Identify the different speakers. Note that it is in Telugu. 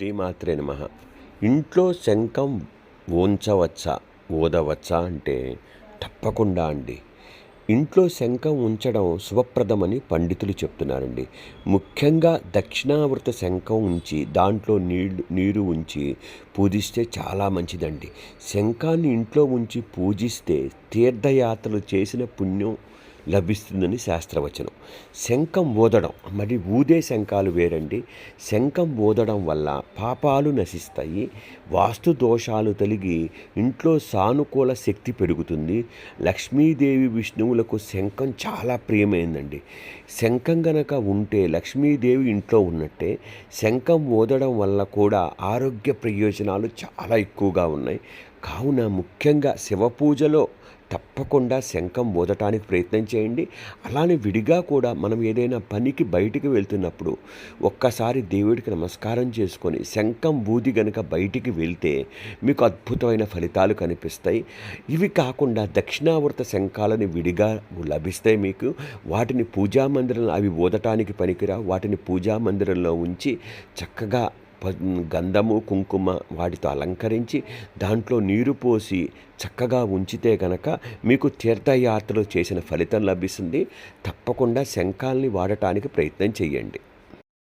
Speaker 1: శ్రీమాత్రే నమ. ఇంట్లో శంఖం ఉంచవచ్చా? ఊదవచ్చా అంటే తప్పకుండా అండి. ఇంట్లో శంఖం ఉంచడం శుభప్రదమని పండితులు చెప్తున్నారండి. ముఖ్యంగా దక్షిణావృత శంఖం ఉంచి దాంట్లో నీళ్ళు నీరు ఉంచి పూజిస్తే చాలా మంచిదండి. శంఖాన్ని ఇంట్లో ఉంచి పూజిస్తే తీర్థయాత్రలు చేసిన పుణ్యం లభిస్తుందని శాస్త్రవచనం. శంఖం ఊదడం మరి ఊదే శంఖాలు వేరండి. శంఖం ఊదడం వల్ల పాపాలు నశిస్తాయి వాస్తు దోషాలు తొలగి ఇంట్లో సానుకూల శక్తి పెరుగుతుంది. లక్ష్మీదేవి విష్ణువులకు శంఖం చాలా ప్రియమైందండి. శంఖం గనక ఉంటే లక్ష్మీదేవి ఇంట్లో ఉన్నట్టే శంఖం ఊదడం వల్ల కూడా ఆరోగ్య ప్రయోజనాలు చాలా ఎక్కువగా ఉన్నాయి. కావున ముఖ్యంగా శివ పూజలో తప్పకుండా శంఖం ఊదటానికి ప్రయత్నం చేయండి. అలానే విడిగా కూడా మనం ఏదైనా పనికి బయటికి వెళ్తున్నప్పుడు ఒక్కసారి దేవుడికి నమస్కారం చేసుకొని శంఖం బూది గనుక బయటికి వెళ్తే మీకు అద్భుతమైన ఫలితాలు కనిపిస్తాయి. ఇవి కాకుండా దక్షిణావృత శంఖాలని విడిగా లభిస్తాయి మీకు. వాటిని పూజా మందిరంలో అవి ఊదటానికి పనికిరా వాటిని పూజా మందిరంలో ఉంచి చక్కగా గంధము కుంకుమ వాటితో అలంకరించి దాంట్లో నీరు పోసి చక్కగా ఉంచితే గనక మీకు తీర్థయాత్రలు చేసిన ఫలితం లభిస్తుంది. తప్పకుండా శంఖాల్ని వాడటానికి ప్రయత్నం చేయండి.